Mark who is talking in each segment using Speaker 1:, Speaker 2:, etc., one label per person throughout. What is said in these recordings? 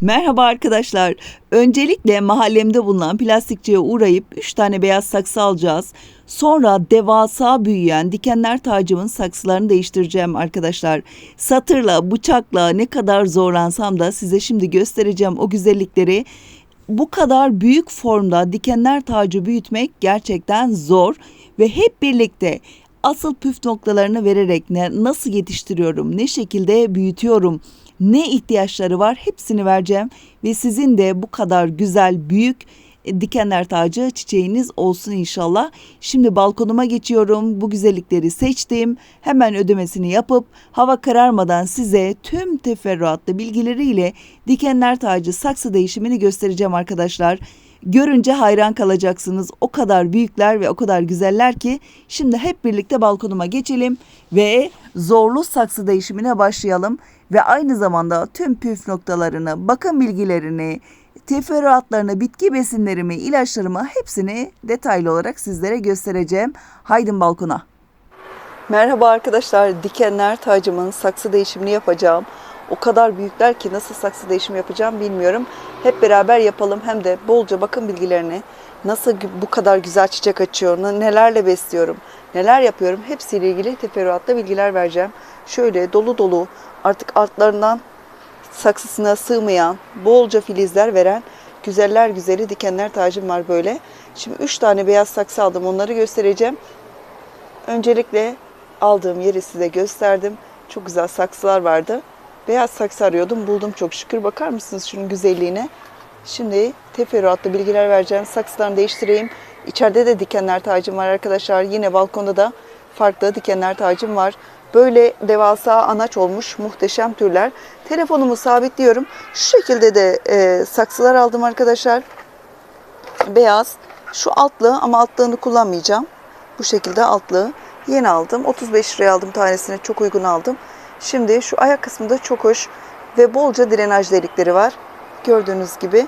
Speaker 1: Merhaba arkadaşlar. Öncelikle mahallemde bulunan plastikçiye uğrayıp 3 tane beyaz saksı alacağız. Sonra devasa büyüyen dikenler tacımın saksılarını değiştireceğim arkadaşlar. Satırla, bıçakla ne kadar zorlansam da size şimdi göstereceğim o güzellikleri. Bu kadar büyük formda dikenler tacı büyütmek gerçekten zor ve hep birlikte asıl püf noktalarını vererek ne, nasıl yetiştiriyorum, ne şekilde büyütüyorum, ne ihtiyaçları var hepsini vereceğim ve sizin de bu kadar güzel büyük e, dikenler tacı çiçeğiniz olsun inşallah. Şimdi balkonuma geçiyorum. Bu güzellikleri seçtim. Hemen ödemesini yapıp hava kararmadan size tüm teferruatlı bilgileriyle dikenler tacı saksı değişimini göstereceğim arkadaşlar. Görünce hayran kalacaksınız. O kadar büyükler ve o kadar güzeller ki şimdi hep birlikte balkonuma geçelim ve zorlu saksı değişimine başlayalım ve aynı zamanda tüm püf noktalarını, bakım bilgilerini, teferruatlarını, bitki besinlerimi, ilaçlarımı hepsini detaylı olarak sizlere göstereceğim. Haydin balkona. Merhaba arkadaşlar. Dikenler tacımın saksı değişimini yapacağım. O kadar büyükler ki nasıl saksı değişimi yapacağım bilmiyorum. Hep beraber yapalım hem de bolca bakım bilgilerini nasıl bu kadar güzel çiçek açıyor, nelerle besliyorum, neler yapıyorum hepsiyle ilgili teferruatlı bilgiler vereceğim. Şöyle dolu dolu artık altlarından saksısına sığmayan, bolca filizler veren güzeller güzeli dikenler tacım var böyle. Şimdi 3 tane beyaz saksı aldım onları göstereceğim. Öncelikle aldığım yeri size gösterdim. Çok güzel saksılar vardı. Beyaz saksı arıyordum buldum çok şükür. Bakar mısınız şunun güzelliğine? Şimdi teferruatlı bilgiler vereceğim. Saksılarını değiştireyim. İçeride de dikenler tacım var arkadaşlar. Yine balkonda da farklı dikenler tacım var. Böyle devasa anaç olmuş muhteşem türler. Telefonumu sabitliyorum. Şu şekilde de e, saksılar aldım arkadaşlar. Beyaz. Şu altlı ama altlığını kullanmayacağım. Bu şekilde altlığı yeni aldım. 35 liraya aldım tanesini. Çok uygun aldım. Şimdi şu ayak kısmında çok hoş ve bolca drenaj delikleri var. Gördüğünüz gibi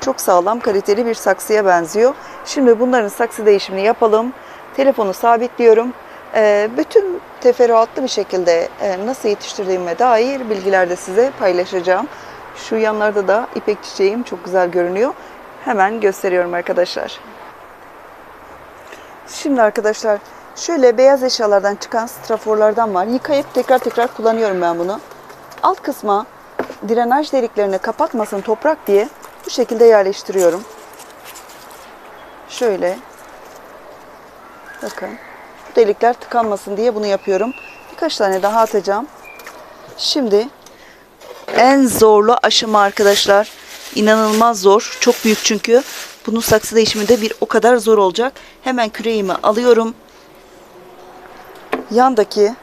Speaker 1: çok sağlam kaliteli bir saksıya benziyor. Şimdi bunların saksı değişimini yapalım. Telefonu sabitliyorum. Ee, bütün teferruatlı bir şekilde e, nasıl yetiştirdiğime dair bilgiler de size paylaşacağım. Şu yanlarda da ipek çiçeğim çok güzel görünüyor. Hemen gösteriyorum arkadaşlar. Şimdi arkadaşlar şöyle beyaz eşyalardan çıkan straforlardan var. Yıkayıp tekrar tekrar kullanıyorum ben bunu. Alt kısma drenaj deliklerini kapatmasın toprak diye bu şekilde yerleştiriyorum. Şöyle. Bakın. Bu delikler tıkanmasın diye bunu yapıyorum. Birkaç tane daha atacağım. Şimdi en zorlu aşama arkadaşlar. İnanılmaz zor. Çok büyük çünkü. Bunun saksı değişimi de bir o kadar zor olacak. Hemen küreğimi alıyorum. Yandaki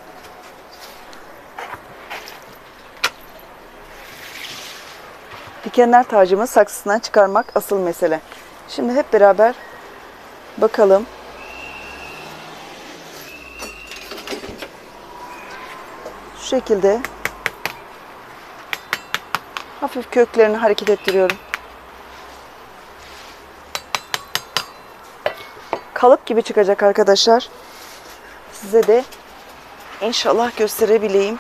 Speaker 1: dikenler tacımı saksısından çıkarmak asıl mesele. Şimdi hep beraber bakalım. Şu şekilde hafif köklerini hareket ettiriyorum. Kalıp gibi çıkacak arkadaşlar. Size de inşallah gösterebileyim.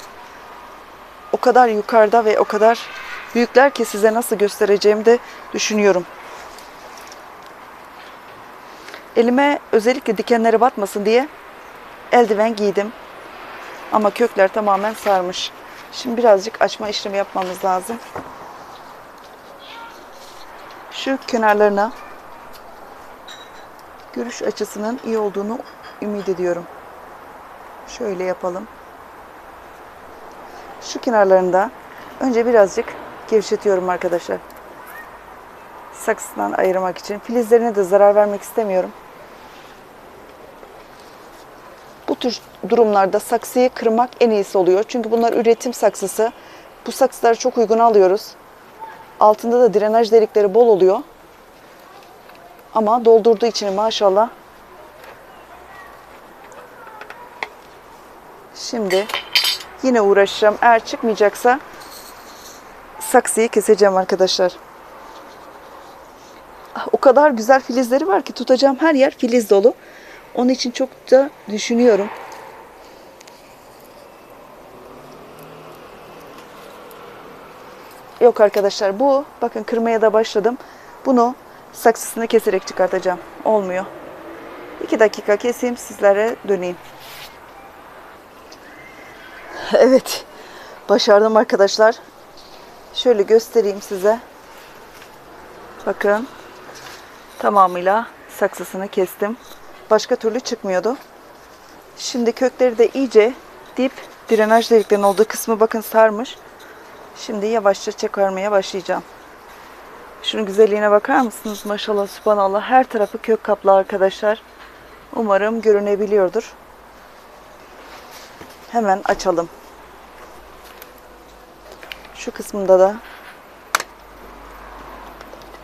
Speaker 1: O kadar yukarıda ve o kadar büyükler ki size nasıl göstereceğimi de düşünüyorum. Elime özellikle dikenlere batmasın diye eldiven giydim. Ama kökler tamamen sarmış. Şimdi birazcık açma işlemi yapmamız lazım. Şu kenarlarına görüş açısının iyi olduğunu ümit ediyorum. Şöyle yapalım. Şu kenarlarında önce birazcık gevşetiyorum arkadaşlar. Saksından ayırmak için. Filizlerine de zarar vermek istemiyorum. Bu tür durumlarda saksıyı kırmak en iyisi oluyor. Çünkü bunlar üretim saksısı. Bu saksıları çok uygun alıyoruz. Altında da drenaj delikleri bol oluyor. Ama doldurduğu için maşallah. Şimdi yine uğraşacağım. Eğer çıkmayacaksa saksıyı keseceğim arkadaşlar. Ah, O kadar güzel filizleri var ki tutacağım her yer filiz dolu. Onun için çok da düşünüyorum. yok arkadaşlar. Bu bakın kırmaya da başladım. Bunu saksısını keserek çıkartacağım. Olmuyor. 2 dakika keseyim sizlere döneyim. Evet. Başardım arkadaşlar. Şöyle göstereyim size. Bakın. Tamamıyla saksısını kestim. Başka türlü çıkmıyordu. Şimdi kökleri de iyice dip drenaj deliklerinin olduğu kısmı bakın sarmış. Şimdi yavaşça çıkarmaya başlayacağım. Şunun güzelliğine bakar mısınız? Maşallah, subhanallah. Her tarafı kök kaplı arkadaşlar. Umarım görünebiliyordur. Hemen açalım. Şu kısmında da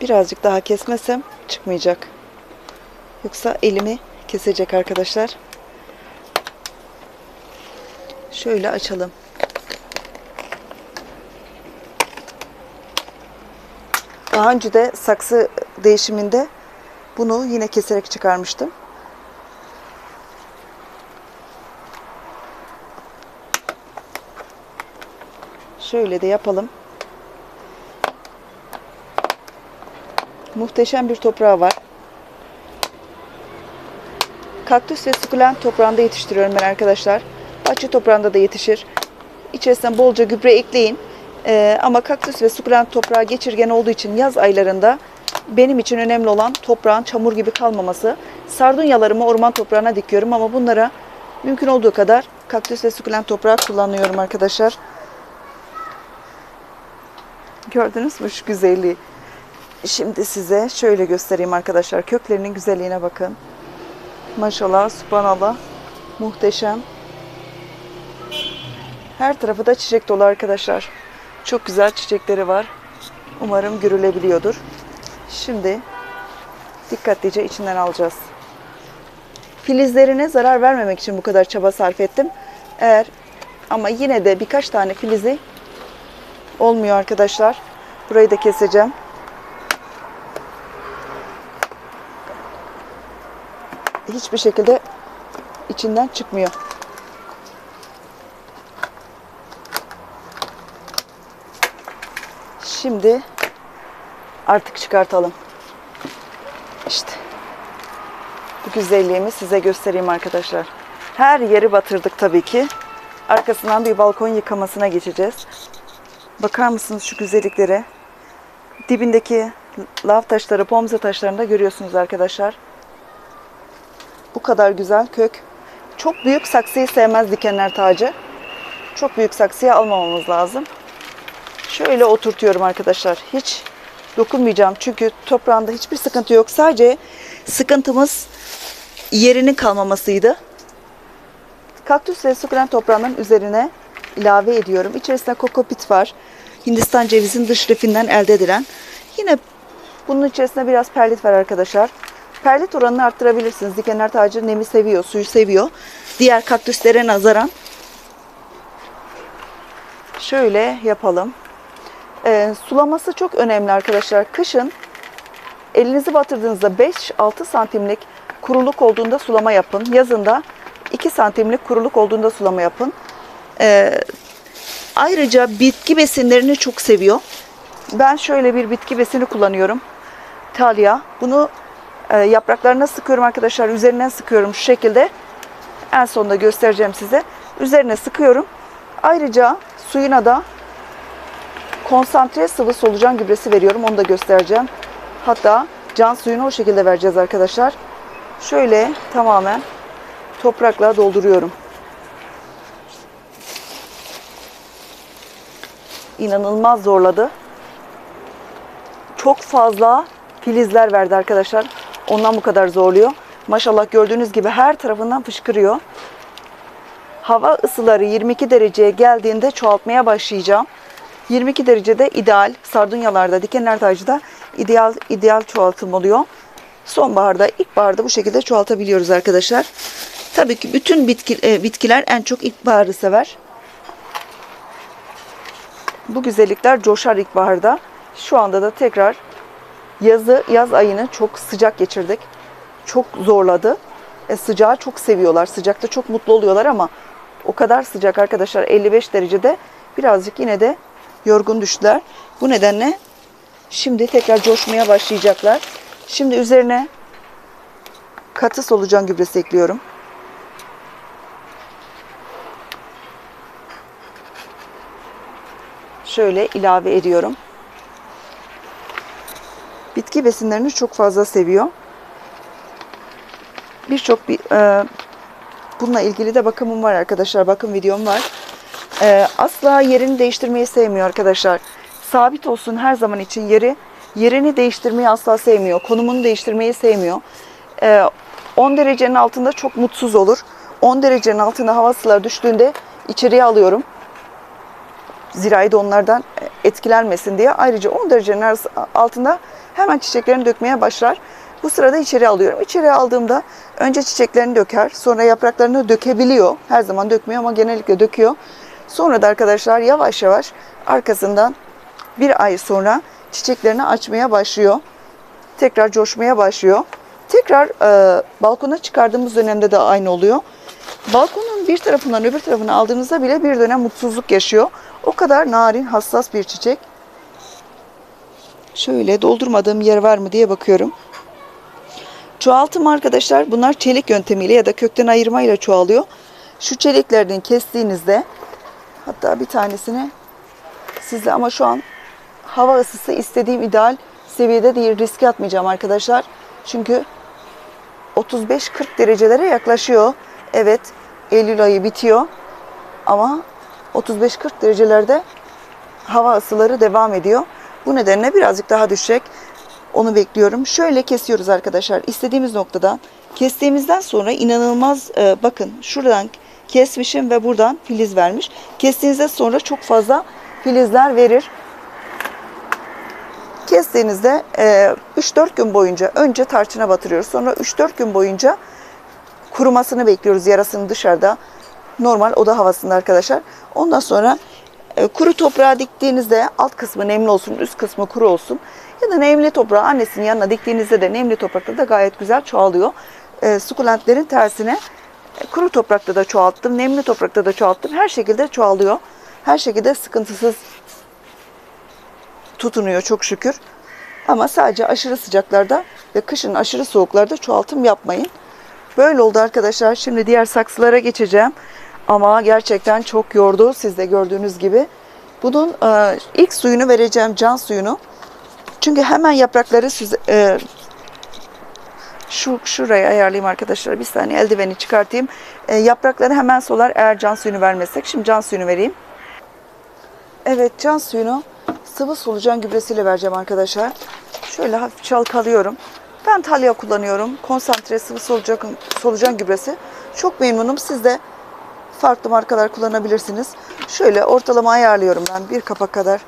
Speaker 1: birazcık daha kesmesem çıkmayacak. Yoksa elimi kesecek arkadaşlar. Şöyle açalım. Daha önce de saksı değişiminde bunu yine keserek çıkarmıştım. Şöyle de yapalım. Muhteşem bir toprağı var. Kaktüs ve sukulent toprağında yetiştiriyorum ben arkadaşlar. Bahçe toprağında da yetişir. İçerisine bolca gübre ekleyin. Ee, ama kaktüs ve sukulent toprağı geçirgen olduğu için yaz aylarında benim için önemli olan toprağın çamur gibi kalmaması. Sardunyalarımı orman toprağına dikiyorum ama bunlara mümkün olduğu kadar kaktüs ve sukulent toprağı kullanıyorum arkadaşlar. Gördünüz mü şu güzelliği? Şimdi size şöyle göstereyim arkadaşlar. Köklerinin güzelliğine bakın. Maşallah, subhanallah. Muhteşem. Her tarafı da çiçek dolu arkadaşlar. Çok güzel çiçekleri var. Umarım görülebiliyordur. Şimdi dikkatlice içinden alacağız. Filizlerine zarar vermemek için bu kadar çaba sarf ettim. Eğer ama yine de birkaç tane filizi olmuyor arkadaşlar. Burayı da keseceğim. Hiçbir şekilde içinden çıkmıyor. Şimdi artık çıkartalım. İşte bu güzelliğimi size göstereyim arkadaşlar. Her yeri batırdık tabii ki. Arkasından bir balkon yıkamasına geçeceğiz. Bakar mısınız şu güzelliklere? Dibindeki lav taşları, pomza taşlarını da görüyorsunuz arkadaşlar. Bu kadar güzel kök. Çok büyük saksıyı sevmez dikenler tacı. Çok büyük saksıya almamamız lazım. Şöyle oturtuyorum arkadaşlar. Hiç dokunmayacağım çünkü toprağında hiçbir sıkıntı yok. Sadece sıkıntımız yerinin kalmamasıydı. Kaktüs ve sukulent toprağının üzerine ilave ediyorum. İçerisinde kokopit var. Hindistan cevizinin dış refinden elde edilen. Yine bunun içerisinde biraz perlit var arkadaşlar. Perlit oranını arttırabilirsiniz. Dikenler tacı nemi seviyor, suyu seviyor. Diğer kaktüslere nazaran. Şöyle yapalım. Ee, sulaması çok önemli arkadaşlar. Kışın elinizi batırdığınızda 5-6 santimlik kuruluk olduğunda sulama yapın. Yazında 2 santimlik kuruluk olduğunda sulama yapın. Ee, ayrıca bitki besinlerini çok seviyor. Ben şöyle bir bitki besini kullanıyorum. Talya. Bunu e, yapraklarına sıkıyorum arkadaşlar. Üzerinden sıkıyorum şu şekilde. En sonunda göstereceğim size. Üzerine sıkıyorum. Ayrıca suyuna da konsantre sıvı solucan gübresi veriyorum. Onu da göstereceğim. Hatta can suyunu o şekilde vereceğiz arkadaşlar. Şöyle tamamen toprakla dolduruyorum. İnanılmaz zorladı. Çok fazla filizler verdi arkadaşlar. Ondan bu kadar zorluyor. Maşallah gördüğünüz gibi her tarafından fışkırıyor. Hava ısıları 22 dereceye geldiğinde çoğaltmaya başlayacağım. 22 derecede ideal, sardunyalarda, dikenler tacıda ideal ideal çoğaltım oluyor. Sonbaharda, ilkbaharda bu şekilde çoğaltabiliyoruz arkadaşlar. Tabii ki bütün bitki, e, bitkiler en çok ilkbaharı sever. Bu güzellikler coşar ilkbaharda. Şu anda da tekrar yazı, yaz ayını çok sıcak geçirdik. Çok zorladı. E, sıcağı çok seviyorlar. Sıcakta çok mutlu oluyorlar ama o kadar sıcak arkadaşlar 55 derecede birazcık yine de yorgun düştüler. Bu nedenle şimdi tekrar coşmaya başlayacaklar. Şimdi üzerine katı solucan gübresi ekliyorum. Şöyle ilave ediyorum. Bitki besinlerini çok fazla seviyor. Birçok bir, e, bununla ilgili de bakımım var arkadaşlar. Bakım videom var. E, asla yerini değiştirmeyi sevmiyor arkadaşlar. Sabit olsun her zaman için yeri. Yerini değiştirmeyi asla sevmiyor. Konumunu değiştirmeyi sevmiyor. E, 10 derecenin altında çok mutsuz olur. 10 derecenin altında hava ısıları düştüğünde içeriye alıyorum. Zirai de onlardan etkilenmesin diye. Ayrıca 10 derecenin altında hemen çiçeklerini dökmeye başlar. Bu sırada içeri alıyorum. İçeri aldığımda önce çiçeklerini döker, sonra yapraklarını dökebiliyor. Her zaman dökmüyor ama genellikle döküyor. Sonra da arkadaşlar yavaş yavaş arkasından bir ay sonra çiçeklerini açmaya başlıyor. Tekrar coşmaya başlıyor. Tekrar e, balkona çıkardığımız dönemde de aynı oluyor. Balkonun bir tarafından öbür tarafına aldığınızda bile bir dönem mutsuzluk yaşıyor. O kadar narin, hassas bir çiçek. Şöyle doldurmadığım yer var mı diye bakıyorum. Çoğaltım arkadaşlar bunlar çelik yöntemiyle ya da kökten ayırmayla çoğalıyor. Şu çeliklerden kestiğinizde hatta bir tanesini sizle ama şu an hava ısısı istediğim ideal seviyede değil riske atmayacağım arkadaşlar. Çünkü 35-40 derecelere yaklaşıyor. Evet Eylül ayı bitiyor ama 35-40 derecelerde hava ısıları devam ediyor. Bu nedenle birazcık daha düşecek. Onu bekliyorum. Şöyle kesiyoruz arkadaşlar. İstediğimiz noktadan kestiğimizden sonra inanılmaz e, bakın şuradan kesmişim ve buradan filiz vermiş. Kestiğinizde sonra çok fazla filizler verir. Kestiğinizde e, 3-4 gün boyunca önce tarçına batırıyoruz. Sonra 3-4 gün boyunca kurumasını bekliyoruz yarasını dışarıda. Normal oda havasında arkadaşlar. Ondan sonra e, kuru toprağa diktiğinizde alt kısmı nemli olsun, üst kısmı kuru olsun. Ya da nemli toprağı annesinin yanına diktiğinizde de nemli toprakta da gayet güzel çoğalıyor. E, sukulentlerin tersine e, kuru toprakta da çoğalttım, nemli toprakta da çoğalttım. Her şekilde çoğalıyor. Her şekilde sıkıntısız tutunuyor çok şükür. Ama sadece aşırı sıcaklarda ve kışın aşırı soğuklarda çoğaltım yapmayın. Böyle oldu arkadaşlar. Şimdi diğer saksılara geçeceğim. Ama gerçekten çok yordu. Siz de gördüğünüz gibi. Bunun e, ilk suyunu vereceğim. Can suyunu. Çünkü hemen yaprakları süze- e, şu şuraya ayarlayayım arkadaşlar. Bir saniye eldiveni çıkartayım. E, yaprakları hemen solar eğer can suyunu vermezsek. Şimdi can suyunu vereyim. Evet can suyunu sıvı solucan gübresiyle vereceğim arkadaşlar. Şöyle hafif çalkalıyorum. Ben Talya kullanıyorum. Konsantre sıvı solucan, solucan gübresi. Çok memnunum. Siz de farklı markalar kullanabilirsiniz. Şöyle ortalama ayarlıyorum ben. Bir kapak kadar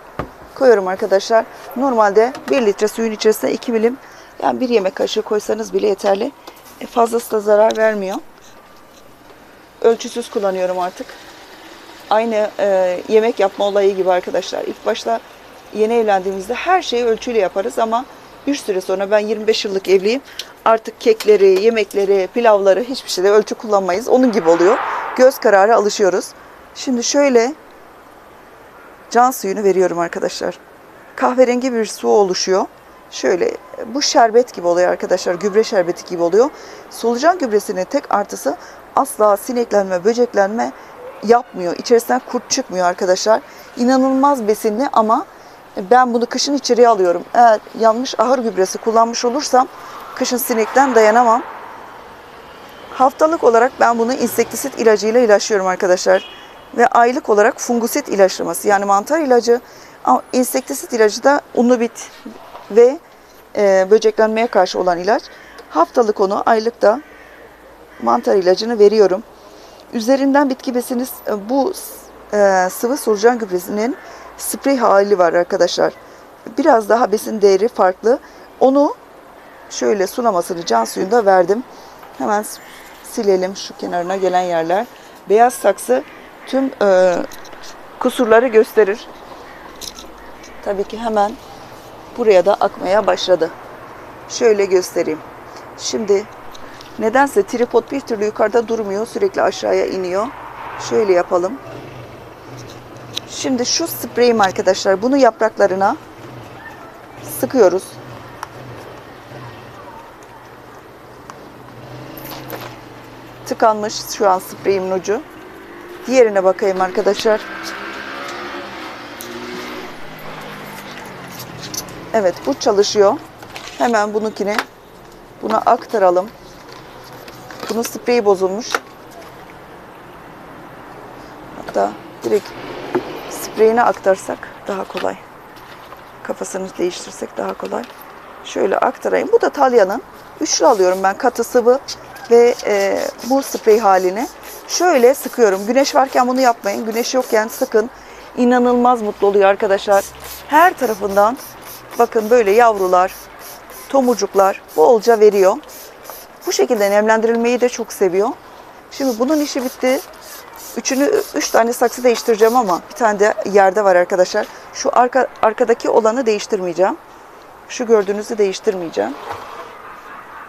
Speaker 1: koyuyorum arkadaşlar. Normalde 1 litre suyun içerisine 2 milim yani bir yemek kaşığı koysanız bile yeterli. E, fazlası da zarar vermiyor. Ölçüsüz kullanıyorum artık aynı e, yemek yapma olayı gibi arkadaşlar. İlk başta yeni evlendiğimizde her şeyi ölçüyle yaparız ama bir süre sonra ben 25 yıllık evliyim. Artık kekleri, yemekleri, pilavları hiçbir şeyde ölçü kullanmayız. Onun gibi oluyor. Göz kararı alışıyoruz. Şimdi şöyle can suyunu veriyorum arkadaşlar. Kahverengi bir su oluşuyor. Şöyle bu şerbet gibi oluyor arkadaşlar. Gübre şerbeti gibi oluyor. Solucan gübresinin tek artısı asla sineklenme, böceklenme yapmıyor. İçerisinden kurt çıkmıyor arkadaşlar. İnanılmaz besinli ama ben bunu kışın içeriye alıyorum. Eğer yanlış ahır gübresi kullanmış olursam kışın sinekten dayanamam. Haftalık olarak ben bunu insektisit ilacıyla ilaçlıyorum arkadaşlar. Ve aylık olarak fungusit ilaçlaması yani mantar ilacı ama insektisit ilacı da unlu bit ve e, böceklenmeye karşı olan ilaç. Haftalık onu aylık da mantar ilacını veriyorum. Üzerinden bitki besini e, bu e, sıvı solucan gübresinin sprey hali var arkadaşlar. Biraz daha besin değeri farklı. Onu şöyle sulamasını can suyunda verdim. Hemen silelim şu kenarına gelen yerler. Beyaz saksı tüm e, kusurları gösterir. Tabii ki hemen buraya da akmaya başladı. Şöyle göstereyim. Şimdi nedense tripod bir türlü yukarıda durmuyor. Sürekli aşağıya iniyor. Şöyle yapalım. Şimdi şu spreyim arkadaşlar bunu yapraklarına sıkıyoruz. Tıkanmış şu an spreyimin ucu. Diğerine bakayım arkadaşlar. Evet bu çalışıyor. Hemen bununkine buna aktaralım. Bunun spreyi bozulmuş. Hatta direkt spreyine aktarsak daha kolay. Kafasını değiştirsek daha kolay. Şöyle aktarayım. Bu da Talya'nın. Üçlü alıyorum ben katı sıvı ve e, bu sprey halini. Şöyle sıkıyorum. Güneş varken bunu yapmayın. Güneş yokken sıkın. İnanılmaz mutlu oluyor arkadaşlar. Her tarafından bakın böyle yavrular, tomurcuklar bolca veriyor. Bu şekilde nemlendirilmeyi de çok seviyor. Şimdi bunun işi bitti. Üçünü, üç tane saksı değiştireceğim ama bir tane de yerde var arkadaşlar. Şu arka, arkadaki olanı değiştirmeyeceğim. Şu gördüğünüzü değiştirmeyeceğim.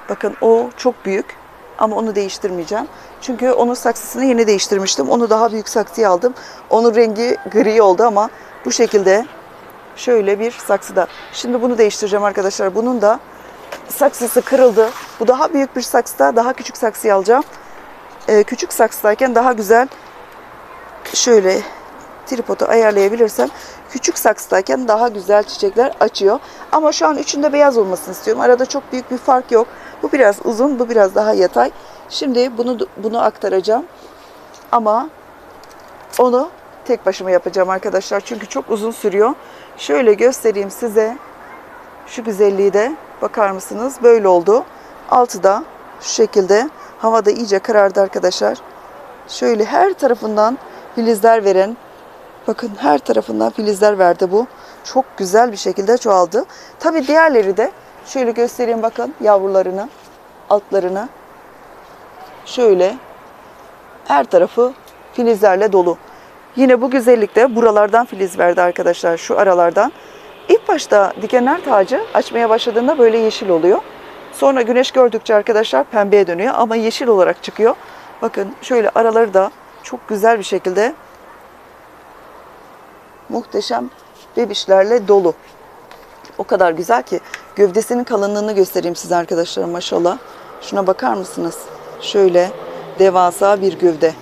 Speaker 1: Bakın o çok büyük ama onu değiştirmeyeceğim. Çünkü onun saksısını yeni değiştirmiştim. Onu daha büyük saksıya aldım. Onun rengi gri oldu ama bu şekilde şöyle bir saksıda. Şimdi bunu değiştireceğim arkadaşlar. Bunun da saksısı kırıldı. Bu daha büyük bir saksıda daha küçük saksıyı alacağım. Ee, küçük saksıdayken daha güzel şöyle tripodu ayarlayabilirsem küçük saksıdayken daha güzel çiçekler açıyor. Ama şu an üçünde beyaz olmasını istiyorum. Arada çok büyük bir fark yok. Bu biraz uzun, bu biraz daha yatay. Şimdi bunu bunu aktaracağım. Ama onu tek başıma yapacağım arkadaşlar. Çünkü çok uzun sürüyor. Şöyle göstereyim size. Şu güzelliği de bakar mısınız? Böyle oldu. Altı da şu şekilde. Havada iyice karardı arkadaşlar. Şöyle her tarafından filizler veren bakın her tarafından filizler verdi bu. Çok güzel bir şekilde çoğaldı. Tabi diğerleri de şöyle göstereyim bakın yavrularını, altlarını. Şöyle her tarafı filizlerle dolu. Yine bu güzellikte buralardan filiz verdi arkadaşlar şu aralardan. İlk başta dikenler tacı açmaya başladığında böyle yeşil oluyor. Sonra güneş gördükçe arkadaşlar pembeye dönüyor ama yeşil olarak çıkıyor. Bakın şöyle araları da çok güzel bir şekilde muhteşem bebişlerle dolu. O kadar güzel ki gövdesinin kalınlığını göstereyim size arkadaşlar maşallah. Şuna bakar mısınız? Şöyle devasa bir gövde.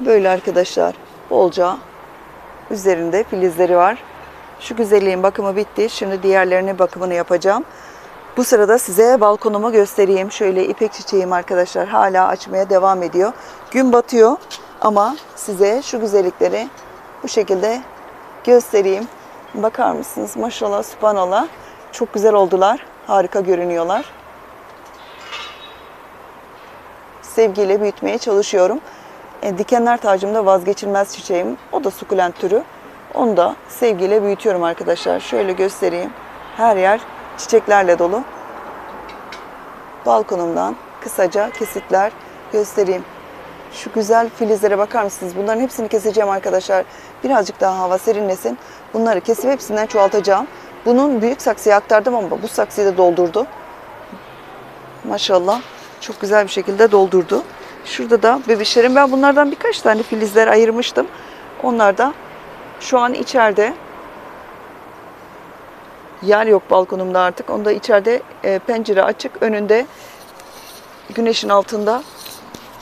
Speaker 1: Böyle arkadaşlar bolca üzerinde filizleri var. Şu güzelliğin bakımı bitti. Şimdi diğerlerinin bakımını yapacağım. Bu sırada size balkonumu göstereyim. Şöyle ipek çiçeğim arkadaşlar hala açmaya devam ediyor. Gün batıyor ama size şu güzellikleri bu şekilde göstereyim. Bakar mısınız? Maşallah, subhanallah. Çok güzel oldular. Harika görünüyorlar. Sevgiyle büyütmeye çalışıyorum. E, dikenler tacımda vazgeçilmez çiçeğim. O da sukulent türü. Onu da sevgiyle büyütüyorum arkadaşlar. Şöyle göstereyim. Her yer çiçeklerle dolu. Balkonumdan kısaca kesitler göstereyim. Şu güzel filizlere bakar mısınız? Bunların hepsini keseceğim arkadaşlar. Birazcık daha hava serinlesin. Bunları kesip hepsinden çoğaltacağım. Bunun büyük saksıya aktardım ama bu saksıyı da doldurdu. Maşallah. Çok güzel bir şekilde doldurdu. Şurada da bebişlerim. Ben bunlardan birkaç tane filizler ayırmıştım. Onlar da şu an içeride. Yer yok balkonumda artık. Onda içeride e, pencere açık. Önünde güneşin altında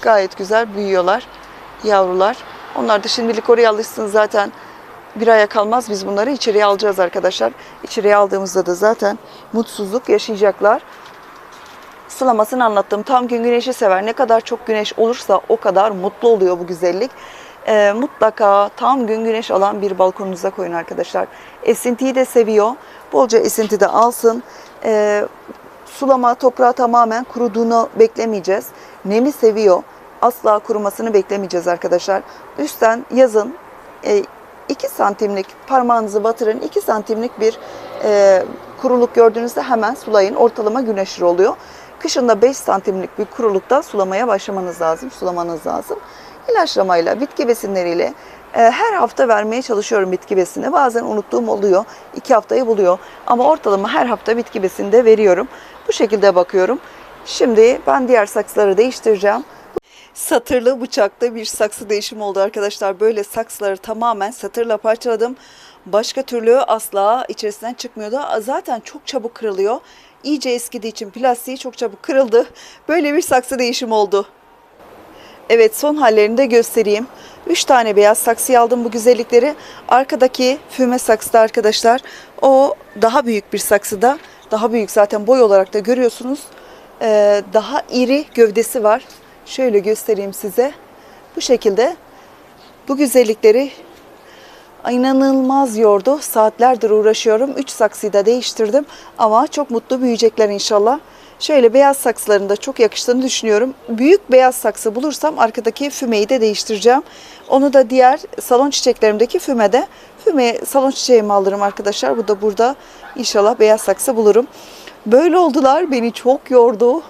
Speaker 1: gayet güzel büyüyorlar yavrular. Onlar da şimdilik oraya alışsın zaten bir aya kalmaz biz bunları içeriye alacağız arkadaşlar. İçeriye aldığımızda da zaten mutsuzluk yaşayacaklar. Sulamasını anlattım. Tam gün güneşi sever. Ne kadar çok güneş olursa o kadar mutlu oluyor bu güzellik. Ee, mutlaka tam gün güneş alan bir balkonunuza koyun arkadaşlar. Esintiyi de seviyor. Bolca esinti de alsın. Ee, sulama toprağı tamamen kuruduğunu beklemeyeceğiz. Nemi seviyor. Asla kurumasını beklemeyeceğiz arkadaşlar. Üstten yazın e, 2 santimlik parmağınızı batırın. 2 santimlik bir e, kuruluk gördüğünüzde hemen sulayın. Ortalama güneşli oluyor. Kışında 5 santimlik bir kurulukta sulamaya başlamanız lazım. Sulamanız lazım. İlaçlamayla, bitki besinleriyle e, her hafta vermeye çalışıyorum bitki besini. Bazen unuttuğum oluyor. 2 haftayı buluyor. Ama ortalama her hafta bitki besini de veriyorum. Bu şekilde bakıyorum. Şimdi ben diğer saksıları değiştireceğim. Satırlı bıçakta bir saksı değişimi oldu arkadaşlar. Böyle saksıları tamamen satırla parçaladım. Başka türlü asla içerisinden çıkmıyordu. Zaten çok çabuk kırılıyor. İyice eskidiği için plastiği çok çabuk kırıldı. Böyle bir saksı değişimi oldu. Evet son hallerini de göstereyim. 3 tane beyaz saksı aldım bu güzellikleri. Arkadaki füme saksıda arkadaşlar o daha büyük bir saksıda. Daha büyük zaten boy olarak da görüyorsunuz. Ee, daha iri gövdesi var. Şöyle göstereyim size. Bu şekilde bu güzellikleri inanılmaz yordu. Saatlerdir uğraşıyorum. 3 saksıyı değiştirdim ama çok mutlu büyüyecekler inşallah. Şöyle beyaz saksıların da çok yakıştığını düşünüyorum. Büyük beyaz saksı bulursam arkadaki fümeyi de değiştireceğim. Onu da diğer salon çiçeklerimdeki fümede füme salon çiçeğimi alırım arkadaşlar. Bu da burada inşallah beyaz saksı bulurum. Böyle oldular. Beni çok yordu.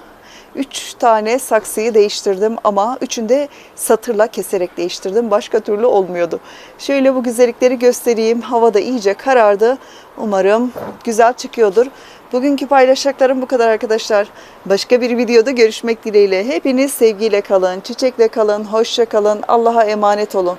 Speaker 1: Üç tane saksıyı değiştirdim ama üçünde satırla keserek değiştirdim. Başka türlü olmuyordu. Şöyle bu güzellikleri göstereyim. Hava da iyice karardı. Umarım güzel çıkıyordur. Bugünkü paylaşacaklarım bu kadar arkadaşlar. Başka bir videoda görüşmek dileğiyle. Hepiniz sevgiyle kalın, çiçekle kalın, hoşça kalın. Allah'a emanet olun.